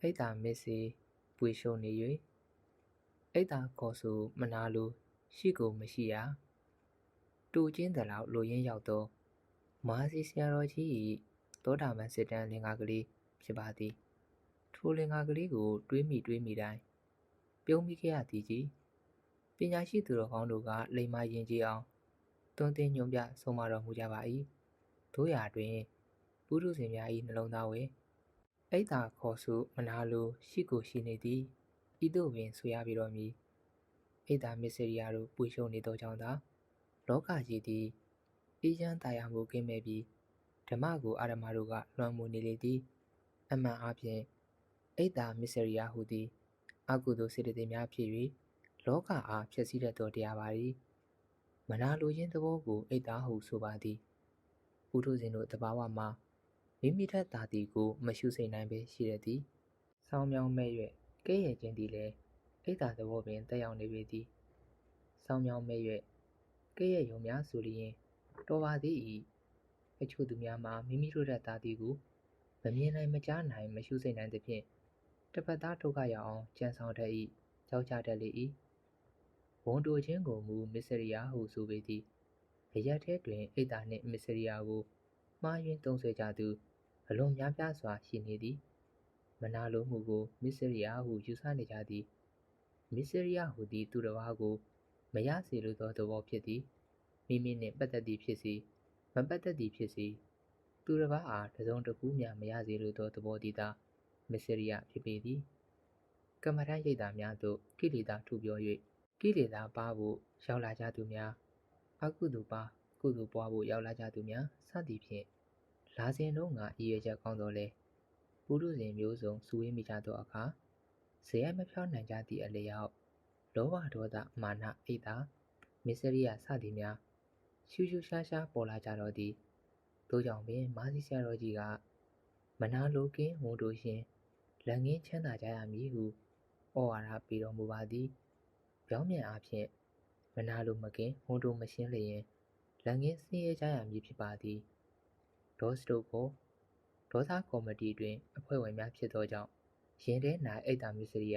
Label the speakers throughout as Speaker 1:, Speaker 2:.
Speaker 1: အိတ်သာမစ်စီပွေရှုံနေ၍အိတ်သာခေါ်ဆိုမနာလိုရှိကိုမရှိရာတူချင်းတလောက်လိုရင်းရောက်သောမဟာစီဆရာတော်ကြီး၏သောတာပန်စစ်တမ်းလင်္ကာကလေးဖြစ်ပါသည်ထိုလင်္ကာကလေးကို တွေးမိတွေးမိတိုင်းပြုံးမိခဲ့ရသည်ကြီးပညာရှိသူတော်ကောင်းတို့ကလိမ္မာရင်ကြီးအောင်တွန်းတင်ညွှန်ပြဆုံးမတော်မူကြပါ၏တို့ရာတွင်ပုရုဇဉ်များ၏နှလုံးသားဝယ် အိတ်သာခေါ်စုမနာလိုရှိကိုရှိနေသည်ဤသို့ပင်ဆိုရပြီတော်မူအိတ်သာမစ္စရိယတို့ပွေရှုံနေသောကြောင့်သာလောကကြီးသည်အေးချမ်းတရားမှုကင်းမဲ့ပြီးဓမ္မကိုအာရမတို့ကလွှမ်းမိုးနေလေသည် အမှန်အပြင်အိတ်သာမစ္စရိယဟုသည်အကုသိုလ်စေတသိက်များဖြစ်၍လောကအားဖျက်ဆီးတတ်သောတရားပါသည်မနာလိုခြင်းသဘောကိုအိတ်သာဟုဆိုပါသည်ပုထုဇဉ်တို့တဘာဝမှာ မိမိထက်သာသည်ကို မရှုစိတ်နိုင်ပဲရှိရသည်။ဆောင်းမြောင်းမဲ့၍ကဲ့ရဲ့ခြင်းသည်လည်းအိတ်သာသဘောပင်တက်ရောက်နေပေသည်။ဆောင်းမြောင်းမဲ့၍ကဲ့ရဲ့ယုံများဆိုလျင်တော်ပါသည်၏အချို့သူများမှာမိမိတို့ထက်သာသည်ကိုမမြင်နိုင်မကြားနိုင်မရှုစိတ်နိုင်သဖြင့်တစ်ဖက်သားဒုက္ခရောက်အောင်ကြံဆောင်တတ်၏ကြောက်ကြတတ်လေ၏ဝန်တိုခြင်းကိုမူမစ္စရိယာဟုဆိုပေသည်အရက်ထဲတွင်အိတ်သာနှင့်မစ္စရိယာကိုမှားယွင်းသုံးဆွဲကြသူ အလွန်များပြားစွာရှိနေသည်မနာလိုမှုကိုမစ္စရိယာဟုယူဆနေကြသည်မစ္စရိယာဟုသည်သူတစ်ပါးကိုမရစေလိုသောသဘောဖြစ်သည်မိမိနှင့်ပတ်သက်သည်ဖြစ်စီမပတ်သက်သည်ဖြစ်စီသူတစ်ပါးအားတစုံတစ်ခုမျှမရစေလိုသောသဘောတည်သာမစ္စရိယဖြစ်ပေသည်ကမ္မထရိတ်တာများသို့ကိလေသာထူပြော၍ကိလေသာပါဖို့ရောက်လာကြသူများအကုသိုလ်ပါကုသိုလ်ပွားဖို့ရောက်လာကြသူများစသည်ဖြင့် လာစဉ်တော့ငါရည်ရွယ်ချက်ကောင်းတော်လဲပုရုဇဉ်မျိုးစုံစုဝေးမိကြသောအခါဇေယမဖြောင်းနိုင်ကြသည့်အလျောက်လောဘဒေါသမာနအိတ်သာမစ္စရိယစသည်များရှူးရှူးရှားရှားပေါ်လာကြတော့သည်တို့ကြောင့်ပင်မာစီဆရာတော်ကြီးကမနာလိုကင်းဝန်တို့ရှင်လက်ငင်းချမ်းသာကြရမည်ဟုဩဝါဒပေးတော်မူပါသည်ပြောင်းပြန်အားဖြင့်မနာလိုမကင်းဝန်တို့မရှင်းလျင်လက်ငင်းဆင်းရဲကြရမည်ဖြစ်ပါသည် ဒေါစတို့ကိုဒေါသကော်မတီတွင်အဖွဲ့ဝင်များဖြစ်သောကြောင့်ရင်ထဲ၌အိတ်တာမစ္စရိယ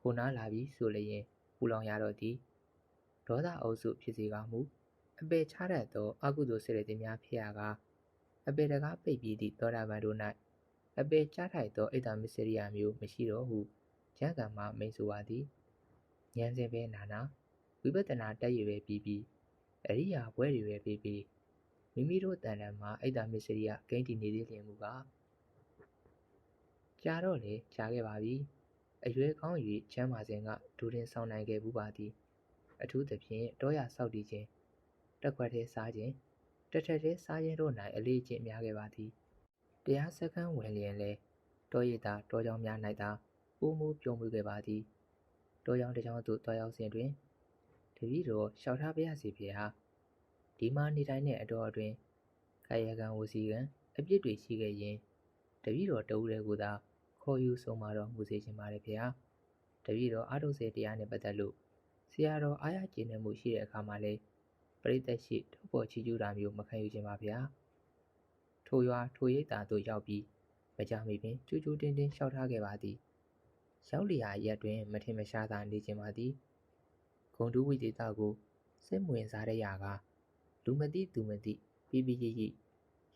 Speaker 1: ကိုနားလာပြီးဆိုလျင်ပူလောင်ရတော့သည်ဒေါသအုပ်စုဖြစ်စေကမူအပေချတတ်သောအကုသိုလ်စေတသိက်များဖြစ်ရကားအပေတကားပိတ်ပြီးသည့်သောတာပန်တို့၌အပေချထိုက်သောအိတ်တာမစ္စရိယမျိုးမရှိတော့ဟုကျမ်းဂန်မှမိန်ဆိုပါသည်ဉာဏ်စဉ်ပဲနာနာဝိပဿနာတက်ရည်ပဲပြီးပြီးအရိယာဘွဲတွေပဲပြီးပြီး မိမိတို့တန်တန်မှာအိတ်တာမစ္စရိယဂိမ်းတီနေသေးလျင်မူကကြာတော့လေကြာခဲ့ပါပြီအရွယ်ကောင်း၍ချမ်းပါစဉ်ကဒူရင်ဆောင်နိုင်ခဲ့ဘူးပါသည်အထူးသဖြင့်တောရဆောက်တည်ခြင်းတက်ခွက်ထဲစားခြင်းတက်ထက်ထဲစားခြင်းတို့၌အလေးချင်းများခဲ့ပါသည်တရားစခန်းဝင်လျင်လဲတောရည်သာတောကြောင်များ၌သာပိုးမိုးပြုံးမှုခဲ့ပါသည်တောကြောင်တစ်ကြောင်သို့တွားရောက်စဉ်တွင်တပည့်တော်လျှောက်ထားပါရစေဖေဟာ ဒီမှာနေတိုင်းတဲ့အတော်အတွင်းကာယကံဝစီကံအပြစ်တွေရှိခဲ့ရင်တပည့်တော်တဦးတည်းကိုသာခေါ်ယူဆုံးမတော်မူစေခြင်းပါတယ်ဖေဟာတပည့်တော်အားထုတ်စေတရားနဲ့ပတ်သက်လို့ဆရာတော်အားရကျင့်နေမှုရှိတဲ့အခါမှာလဲပရိသတ်ရှိထုတ်ပေါ်ချီးကျူးတာမျိုးမခံယူခြင်းပါဗျာထိုရွာထိုရိပ်သာသို့ရောက်ပြီးမကြမီပင်ကျူးကျူးတင်းတင်းလျှောက်ထားခဲ့ပါသည်ရောက်လျာရက်တွင်မထင်မရှားသာနေခြင်းပါသည်ဂုံတူးဝိသေသကိုစိတ်ဝင်စားတဲ့ရာက လူမသိသူမသိပြီးပြီးရိပ်ရိပ်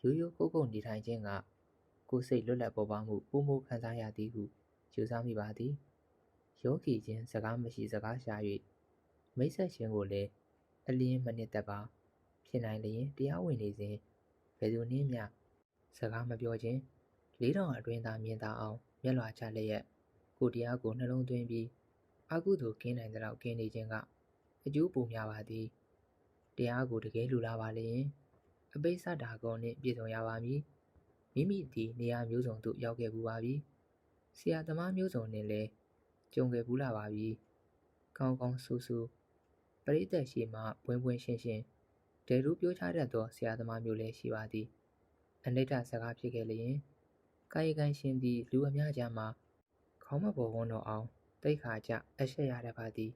Speaker 1: ရိုးရိုးကိုကိုနေထိုင်ခြင်းကကိုယ်စိတ်လွတ်လပ်ပေါ်ပါမှုပုံမခံစားရသည်ဟုယူဆမိပါသည်ယောဂီချင်းစကားမရှိစကားရှာ၍မိတ်ဆက်ခြင်းကိုလည်းအလင်းမနစ်သက်ပါဖြစ်နိုင်လျင်တရားဝင်နေစဉ်ဘယ်သူနည်းမျှစကားမပြောခြင်းလေးတောင်အတွင်းသားမြင်သာအောင်မျက်လွှာချလျက်ကိုတရားကိုနှလုံးသွင်းပြီးအကုသိုလ်ကင်းနိုင်တဲ့လောက်ကင်းနေခြင်းကအကျိုးပိုများပါသည် တရားကိုတကယ်လူလာပါလျင်အပိစ္ဆတာကုံနှင့်ပြည့်စုံရပါမည်မိမိသည်နေရာမျိုးစုံသို့ရောက်ခဲ့ဘူးပါပြီဆရာသမားမျိုးစုံနှင့်လည်းကြုံခဲ့ဘူးလာပါပြီကောင်းကောင်းဆူဆူပရိသတ်ရှိမှပွင့်ပွင့်ရှင်းရှင်းဒေရူပြောချတတ်သောဆရာသမားမျိုးလည်းရှိပါသည်အနိဋ္ဌစကားဖြစ်ခဲ့လျင်ကာယကံရှင်သည်လူအများကြားမှာခေါင်းမပေါ်ဝန်းတော့အောင်တိတ်ခါကြအရှက်ရတတ်ပါသည်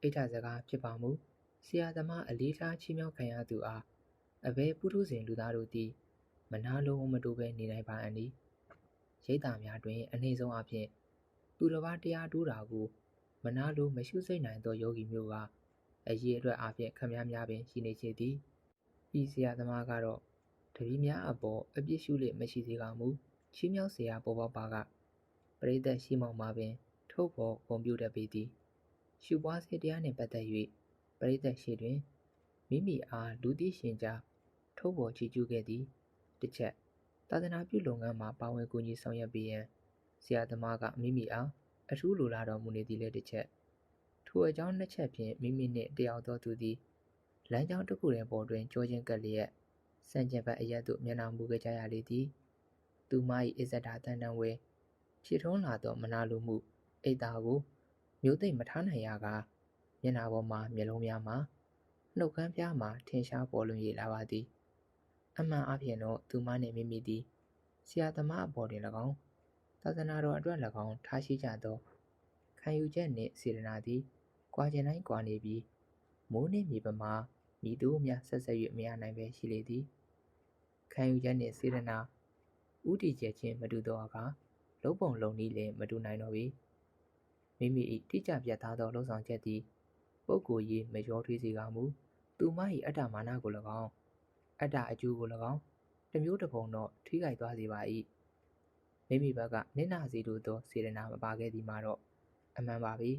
Speaker 1: အိဋ္ဌစကားဖြစ်ပါမူ ဆရာသမားအလေးထားချီးမြှောက်ခံရသူအားအဘယ်ပုထုဇဉ်လူသားတို့သည်မနာလိုမတိုးပဲနေနိုင်ပါအနည်းရိတ်တာများတွင် အနည်းဆုံးအဖြစ်သူတစ်ပါးတရားတိုးတာကိုမနာလိုမရှုစိတ်နိုင်သောယောဂီမျိုးကအရေးအတွက်အဖြစ်ခံများများပင်ရှိနေချေသည်ဤဆရာသမားကတော့တပည့်များအပေါ်အပြစ်ရှုလေမရှိသေးကမူချီးမြှောက်စရာပေါ်ပေါက်ပါကပရိသတ်ရှိမောင်မှာပင် ထုတ်ဖို့ကွန်ပျူတာပေးသည်ရှုပွားစေတရားနှင့်ပတ်သက်၍ ရိသတ်ရှိတွင်မိမိအားလူသိရှင်ကြားထုတ်ဖော်ချီးကျူးခဲ့သည်တစ်ချက်သာသနာပြုလုပ်ငန်းမှာပါဝင်ကူညီဆောင်ရွက်ပေးရန်ဆရာသမားကမိမိအားအထူးလိုလားတော်မူနေသည်လည်းတစ်ချက်ထိုအကြောင်းနှစ်ချက်ဖြင့်မိမိနှင့်တယောက်သောသူသည်လမ်းကြောင်းတစ်ခုတည်းပေါ်တွင်ကြောချင်းကပ်လျက်စံကျင်ဘက်အရက်သို့မျက်နှာမူခဲ့ကြရလေသည်သူမ၏အစ္ဆဒာတန်တန်ဝဲဖြစ်ထွန်းလာသောမနာလိုမှုအိတ်သားကိုမျိုးသိမ့်မထားနိုင်ရက မျက်နှာပေါ်မှမျက်လုံးများမှာနှုတ်ခမ်းပြားမှာထင်ရှားပေါ်လွင်ရလာပါသည်အမှန်အဖြစ်တော့သူမနှင့်မိမိသည်ဆရာသမားအပေါ်တွင်၎င်းသာသနာတော်အတွက်၎င်းထားရှိကြသောခံယူချက်နှင့်စေတနာသည်ကွာကျင်တိုင်းကွာနေပြီးမိုးနှင့်မြေပမာမိသူများဆက်ဆက်၍မရနိုင်ပဲရှိလေသည်ခံယူချက်နှင့်စေတနာဥတီချက်ချင်းမတူသောအခါလုံးပုံလုံးနည်းလည်းမတူနိုင်တော့ပေမိမိ၏တိကျပြတ်သားသောလှုပ်ဆောင်ချက်သည် ပုဂ္ဂိုလ်ရေးမရောထွေးစေကမူသူမ၏အတ္တမာနကို၎င်းအတ္တအကျိုးကို၎င်းတစ်မျိုးတစ်ပုံတော့ထိခိုက်သွားစေပါ၏မိမိဘက်ကနင့်နာစီတို့သောစေရနာမပါခဲ့သည်မှာတော့အမှန်ပါပဲ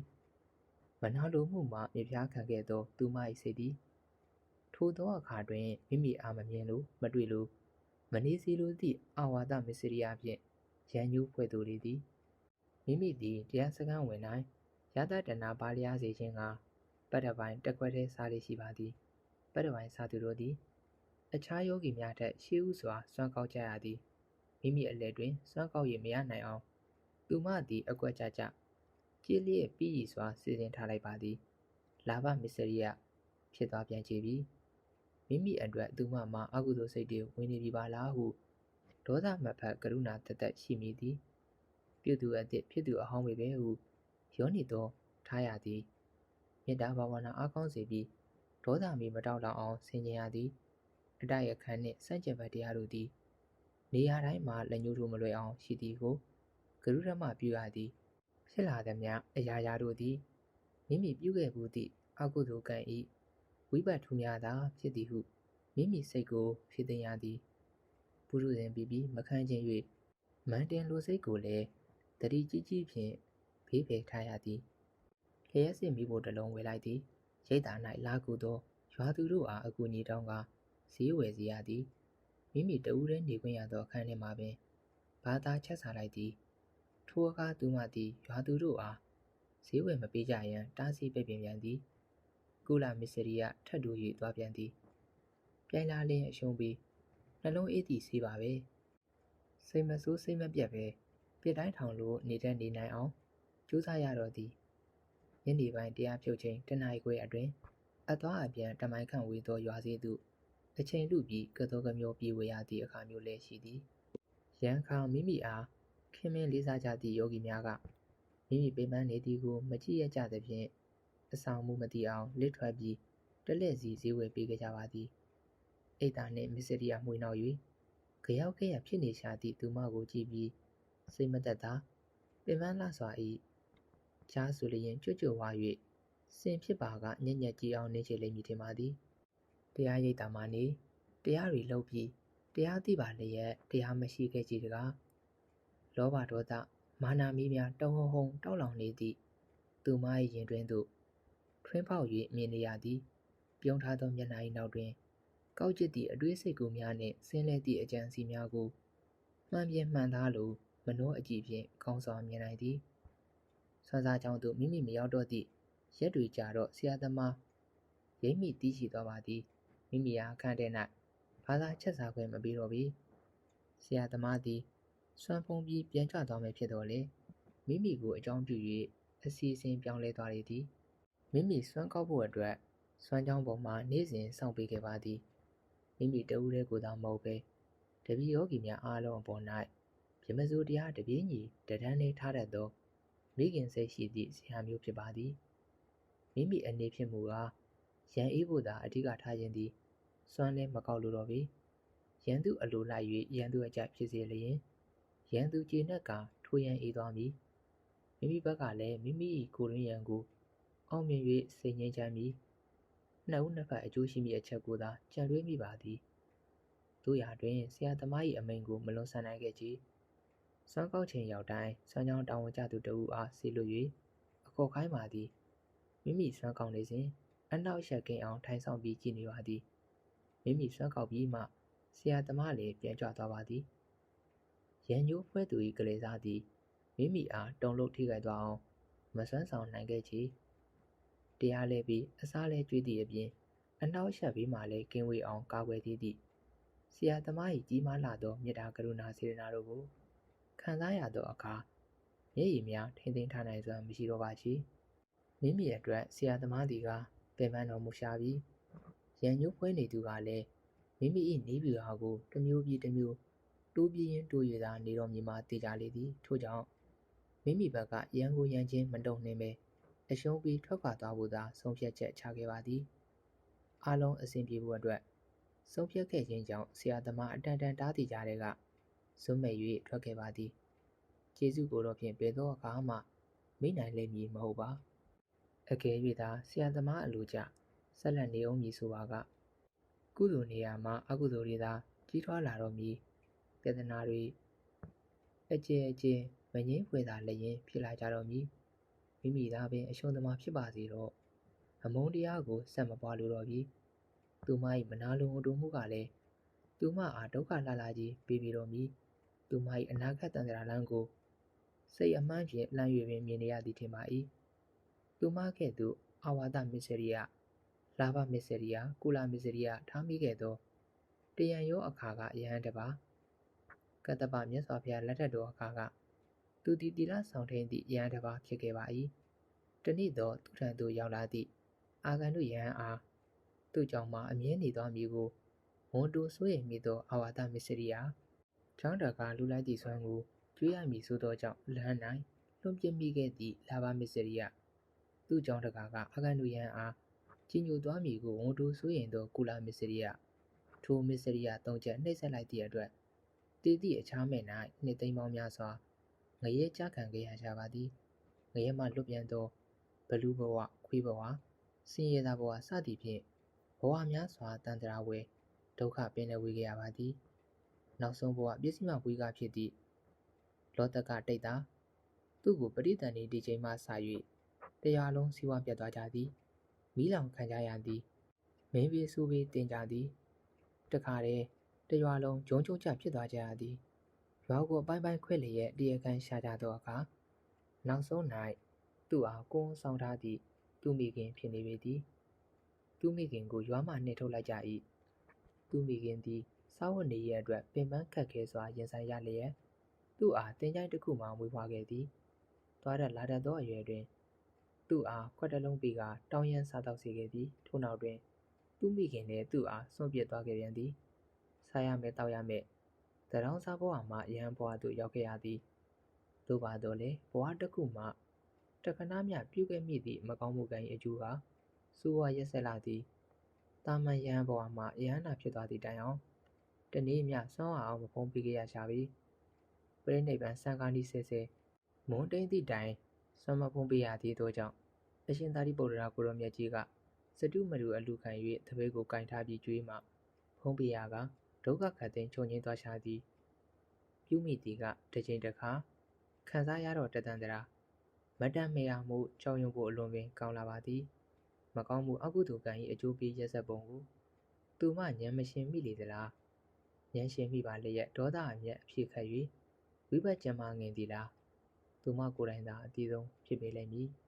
Speaker 1: မနာလိုမှုမှမြပြားခံခဲ့သော သူမ၏စိတ်သည်ထိုသောအခါတွင်မိမိအားမမြင်လို့မတွေ့လို့မနေစီလိုသည့်အာဝါဒမစ္စရိယဖြင့်ရန်ညှိုးဖွဲ့သူလေသည်မိမိသည်တရားစခန်းဝင်တိုင်းရသတနာပါလျားစေခြင်းက ပတ္တပိုင်းတက်ခွက်ထဲစားလေးရှိပါသည်ပတ္တပိုင်းစားသူတို့သည် အခြားယောဂီများထက်ရှေးဥစွာစွမ်းကောက်ကြရသည်မိမိအလဲတွင်စွမ်းကောက်ရမရနိုင်အောင်သူမသည်အကွက်ကြကြကြည်လျက်ပြီးရစွာစီစဉ်ထားလိုက်ပါသည်လာဘမစ္စရိယဖြစ်သွားပြန်ကြပြီမိမိအတွက်သူမမှာအကုသိုလ်စိတ်တွေဝင်နေပြီပါလားဟုဒေါသမဖက်ကရုဏာတသက်ရှိမိသည် ပြုသူအသည့်ဖြစ်သူအဟောင်းပဲပဲဟုယောနေသောထားရသည် မေတ္တာဘာဝနာအားကောင်းစေပြီးဒေါသမီမတောက်လောက်အောင်ဆင်ခြင်ရသည်အတိုက်အခန်းနှင့်စန့်ကျင်ဘက်တရားတို့သည် နေရာတိုင်းမှာလက်ညှိုးထိုးမလွယ်အောင်ရှိသည်ကိုဂရုရမပြုရသည်ဖြစ်လာသည်များအရာရာတို့သည်မိမိပြုခဲ့မှုသည့်အကုသိုလ်ကံဤဝိပတ်ထူးများသာဖြစ်သည်ဟုမိမိစိတ်ကိုဖြစ်သိရသည်ဘုရုဇဉ်ပြီးပြီးမခန့်ခြင်း၍မန်တင်လိုစိတ်ကိုလည်းတတိကြီးကြီးဖြင့်ဖေးဖယ်ထားရသည် လျှက်စစ်မိဖို့တလုံးဝေလိုက်သည်ရိတ်တာ၌လာကူသောရွာသူတို့အားအကူအညီတောင်းကားဈေးဝယ်စီရသည်မိမိတဦးတည်းနေခွင့်ရသောအခန်းထဲမှာပင်ဘာသာချက်စားလိုက်သည်ထိုအခါသူမသည်ရွာသူတို့အားဈေးဝယ်မပေးကြရန်တားဆီးပိတ်ပင်ပြန်သည်ကုလမစ္စရိယထတ်တူ၍သွားပြန်သည်ပြိုင်လာလင်းအရှုံးပြီးနှလုံးအေးသည့်ဆေးပါပဲစိတ်မဆိုးစိတ်မပြတ်ပဲပြစ်တိုင်းထောင်လို့နေတတ်နေနိုင်အောင်ကြိုးစားရတော့သည် ညနေပိုင်းတရားဖြုတ်ချိန်တနအီခွဲအတွင်းအသွားအပြန်တမိုင်းခန့်ဝေးသောရွာစည်းသို့အချိန်လူပြီးကသောကမျိုးပြေးဝေရသည့်အခါမျိုးလည်းရှိသည်ရန်ခါမိမိအားခင်မင်းလေးစားကြသည့်ယောဂီများကမိမိပိမန်းနေသည်ကိုမကြည့်ရကြသဖြင့်အဆောင်မှုမသိအောင်လစ်ထွက်ပြီးတလက်စီဈေးဝယ်ပေးကြကြပါသည်အိတ်တာနှင့်မစ္စရိယမှွေနောက်၍ကြောက်ခဲ့ရဖြစ်နေရှာသည့်သူမကိုကြည့်ပြီးစိတ်မသက်သာပင်ပန်းလှစွာ၏ ကြားဆိုလျင်ကြွကြွဝါ၍စင်ဖြစ်ပါကညက်ညက်ကြည်အောင်နေချေလိမ့်မည်ထင်ပါသည်တရားရိပ်တာမှနေတရားတွေလှုပ်ပြီးတရားသိပါလျက်တရားမရှိခဲ့ကြည်တကားလောဘဒေါသမာနာမီးများတုံဟုံဟုံတောက်လောင်နေသည့်သူမ၏ရင်တွင်သို့ထွင်းပေါက်၍မြင်နေရသည် ပြုံးထားသောမျက်နှာ၏နောက်တွင်ကောက်ကျစ်သည့်အတွေးစိတ်ကူးများနှင့်ဆင်းလဲသည့်အကြံစီများကိုမှန်ပြင်မှန်သားလိုမနှောအကြည့်ဖြင့်ကောင်းစွာမြင်နိုင်သည် ဆွမ်းစားကြောင်းသို့မိမိမရောက်တော့သည့်ရက်တွေကြာတော့ဆရာသမားရိပ်မိတီးရှိသွားပါသည်မိမိအားခန့်တဲ့၌ဘာသာချက်စားခွင့်မပေးတော့ပေဆရာသမားသည်စွမ်းဖုံးပြီးပြန်ကြသွားမယ်ဖြစ်တော်လေမိမိကိုအကြောင်းပြု၍အစီအစဉ်ပြောင်းလဲသွားလေသည်မိမိစွမ်းကောက်ဖို့အတွက်စွမ်းကြောင်းပေါ်မှနေ့စဉ်စောင့်ပေးခဲ့ပါသည်မိမိတဦးတည်းကိုသာမဟုတ်ပဲတပည့်ယောဂီများအားလုံးအပေါ်၌ပြမစိုးတရားတပြင်းညီတဒန်းလေးထားတတ်သော မိခင်စိတ်ရှိသည့်ဆရာမျိုးဖြစ်ပါသည်မိမိအနေဖြင့်မူကားရန်အေးဖို့သာအဓိကထားခြင်းသည်စွမ်းလဲမကောက်လိုတော့ပေရန်သူအလိုလိုက်၍ရန်သူအကြဖြစ်စေလျင်ရန်သူကျေနပ်ကထိုရန်အေးသွားမည်မိမိဘက်ကလည်းမိမိ၏ကိုရင်းရန်ကိုအောင်မြင်၍စိတ်ငြိမ်းချမ်းမည်နှစ်ဦးနှစ်ဖက်အကျိုးရှိမည့်အချက်ကိုသာကြံတွေးမိပါသည်တို့ရာတွင်ဆရာသမား၏အမိန်ကိုမလွန်ဆန်နိုင်ခဲ့ကြ စွမ်းကောက်ချိန်ရောက်တိုင်းစွမ်းကြောင်းတာဝန်ကျသူတဦးအားဆေလွတ်၍အခေါ်ခိုင်းပါသည်မိမိစွမ်းကောက်နေစဉ်အနောက်ရက်ကင်းအောင်ထိုင်ဆောင်ပြီးကြည်နေပါသည်မိမိစွမ်းကောက်ပြီးမှဆရာသမားလည်းပြန်ကြွသွားပါသည်ရန်ညိုးဖွဲသူ၏ကလေးစားသည်မိမိအားတုံလို့ထိခိုက်သွားအောင်မစွမ်းဆောင်နိုင်ခဲ့ချေတရားလဲပြီးအစားလဲကျွေးသည့်အပြင်အနောက်ရှက်ပြီးမှလည်းကင်းဝေးအောင်ကာကွယ်သေးသည်ဆရာသမား၏ကြီးမားလာသောမေတ္တာကရုဏာစေတနာတို့ကို ခံစားရသောအခါမျက်ရည်များထိမ့်သိမ်းထားနိုင်စွမ်းမရှိတော့ပါချေမိမိအတွက်ဆရာသမားသည်ကပင်ပန်းတော်မူရှာပြီးရန်ညိုးဖွဲနေသူကလည်းမိမိ၏နေပြူဟာကိုတစ်မျိုးပြီးတစ်မျိုးတိုးပြင်းရင်တိုးရသာနေတော်မူမှတေချာလေသည်ထို့ကြောင့်မိမိဘက်ကရန်ကိုရန်ချင်းမတုံနှင်းပဲအရှုံးပြီးထွက်ခွာသွားဖို့သာဆုံးဖြတ်ချက်ချခဲ့ပါသည်အားလုံးအဆင်ပြေဖို့အတွက်ဆုံးဖြတ်ခဲ့ခြင်းကြောင့်ဆရာသမားအတန်တန်တားတည်ကြတဲ့က ဇွတ်မဲ့၍ထွက်ခဲ့ပါသည်ကျေးဇူးကိုတော့ဖြင့်ဘယ်သောအခါမှမိနိုင်လိမ့်မည်မဟုတ်ပါအကယ်၍သာဆရာသမားအလိုကျဆက်လက်နေအောင်မည်ဆိုပါကကုသိုလ်နေရာမှာအကုသိုလ်တွေသာကြီးထွားလာတော့မည်ပြဿနာတွေအကျယ်အကျယ်မငင်းဖွယ်သာလည်းရင်ဖြစ်လာကြတော့မည်မိမိသာပင်အရှုံးသမားဖြစ်ပါစေတော့အမုန်းတရားကိုဆက်မပွားလိုတော့ပြီသူမ၏မနာလိုမှုတို့မှုကလည်းသူမအားဒုက္ခလှလှကြီးပေးပြီးတော့မည် သူမ၏အနာဂတ်တန်တရာလန်းကိုစိတ်အမှန်ဖြင့်လှမ်း၍ပင်မြင်နေရသည်ထင်ပါ၏သူမကဲ့သို့အာဝါဒမစ္စရိယလာဘမစ္စရိယကုလမစ္စရိယထားမိခဲ့သောတယံရောအခါကအယဟန်တပါကတ္တပမြတ်စွာဘုရားလက်ထက်တော်အခါကသူသည်တီလာဆောင်ထင်းသည့်ယဟန်တပါဖြစ်ခဲ့ပါ၏တနေ့သောသူထံသို့ရောက်လာသည့်အာဂန္တုယဟန်အားသူ့ကြောင့်မှအမြဲနေသောမည်ကိုဝန်တိုဆိုရင်မိသောအာဝါဒမစ္စရိယ ချောင်းတကာလူလိုက်သည့်ဆွမ်းကိုကျွေးရမည်ဆိုသောကြောင့်လမ်း၌လွန်ပြမိခဲ့သည့်လာဘမစ္စရိယသူ့ကြောင့်တကာကအာဂန္တုယဟန်အားကြီးညိုသွားမည်ကိုဝန်တိုဆိုရင်သောကုလမစ္စရိယထိုမစ္စရိယသုံးချက်နှိပ်စက်လိုက်သည့်အတွက်တည်သည့်အခြားမဲ့၌နှစ်သိမ်းပေါင်းများစွာငရဲကြခံခဲ့ရကြပါသည်ငရဲမှလွတ်ပြန်သောဘလူးဘဝခွေးဘဝဆင်းရဲသားဘဝစသည်ဖြင့်ဘဝများစွာတန်တရာဝဲဒုက္ခပင်လည်ဝေခဲ့ရပါသည် နောက်ဆုံးဘဝပစ္စည်းမဝေကဖြစ်သည့်လောတကတိတ်တာသူ့ကိုပရိသန်နေဒီချိန်မှစ၍တရားလုံးစီးပွားပြတ်သွားကြသည်မီးလောင်ခံကြရသည်မင်းပြေးစူးပြေးတင်ကြသည်တခါတည်းတရွာလုံးဂျုံကျုံချဖြစ်သွားကြရသည်ရွာကိုအပိုင်းပိုင်းခွဲလျက်တရားခံရှာကြသောအခါနောက်ဆုံး၌သူ့အားကိုယ်ဆောင်ထားသည့်သူမိခင်ဖြစ်နေပေသည်သူမိခင်ကိုရွာမှနှင်ထုတ်လိုက်ကြ၏သူမိခင်သည် စားဝတ်နေရအတွက်ပင်ပန်းခက်ခဲစွာရင်ဆိုင်ရလျက်သူ့အားတင်ကြိုင်းတစ်ခုမှမွေးဖွားခဲ့သည်သွားရလာတတ်သောအရွယ်တွင်သူ့အားခွက်တလုံးပေးကတောင်းရမ်းစားတော့စေခဲ့သည်ထို့နောက်တွင်သူမိခင်လည်းသူ့အားစွန့်ပစ်သွားခဲ့ပြန်သည်စားရမယ်တောက်ရမယ်တရောင်းစားဘဝမှာရဟန်းဘဝသို့ရောက်ခဲ့ရသည်သို့ပါတော့လေဘဝတစ်ခုမှတခဏမျှပြုခဲ့မိသည့်မကောင်းမှုကံ၏အကျိုးဟာစူဝါရက်ဆက်လာသည်တာမန်ရဟန်းဘဝမှာရဟန္တာဖြစ်သွားသည့်တိုင်အောင် တနေ့မျှဆွမ်းအောင်မဖုံးပေးခဲ့ရရှာပြီပြိဋိဘံစံကားနီးဆဲဆဲမွန်တိန်သည့်တိုင်ဆွမ်းမဖုံးပေးရသေးသောကြောင့်အရှင်သာရိပုတ္တရာကိုရောမြတ်ကြီးကစတုမတူအလူခံ၍တပည့်ကိုကင်ထားပြီးကျွေးမှဖုံးပေးရကဒုက္ခခတ်သိမ်းချုံငင်းသွားရှာသည်ပြုမိသည်ကတစ်ချိန်တစ်ခါခံစားရတော့တတန်တရာမတန်မေရမှုကြောက်ရွံ့ဖို့အလွန်ပင်ကောင်းလာပါသည်မကောင်းမှုအကုသိုလ်ကံ၏အကျိုးပေးရက်ဆက်ပုံကိုသူမဉာဏ်မရှင်မိလေသလား ဉာဏ်ရှင်မိပါလျက်ဒေါသအမျက်အဖြစ်ခတ်၍ဝိဘတ်ကြံမငင်သည်လားသူမကိုယ်တိုင်သာအတီးဆုံးဖြစ်ပေလိမ့်မည်။